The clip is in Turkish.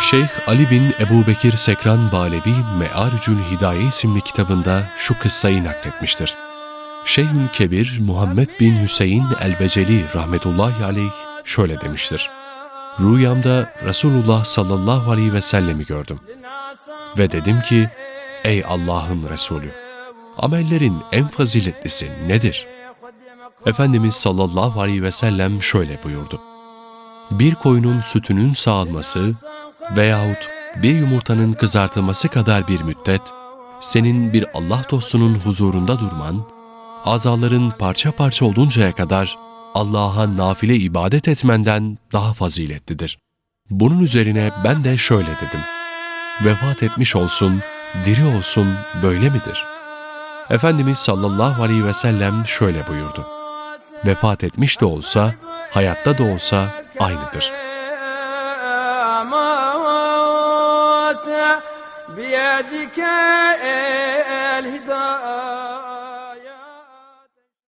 Şeyh Ali bin Ebu Bekir Sekran Balevi Me'arcül Hidaye isimli kitabında şu kıssayı nakletmiştir. Şeyhün Kebir Muhammed bin Hüseyin Elbeceli rahmetullahi aleyh şöyle demiştir. Rüyamda Resulullah sallallahu aleyhi ve sellemi gördüm. Ve dedim ki, ey Allah'ın Resulü, amellerin en faziletlisi nedir?'' Efendimiz sallallahu aleyhi ve sellem şöyle buyurdu. Bir koyunun sütünün sağılması veyahut bir yumurtanın kızartılması kadar bir müddet, senin bir Allah dostunun huzurunda durman, azaların parça parça oluncaya kadar Allah'a nafile ibadet etmenden daha faziletlidir. Bunun üzerine ben de şöyle dedim. Vefat etmiş olsun, diri olsun böyle midir? Efendimiz sallallahu aleyhi ve sellem şöyle buyurdu Vefat etmiş de olsa, hayatta da olsa aynıdır. موت بيدك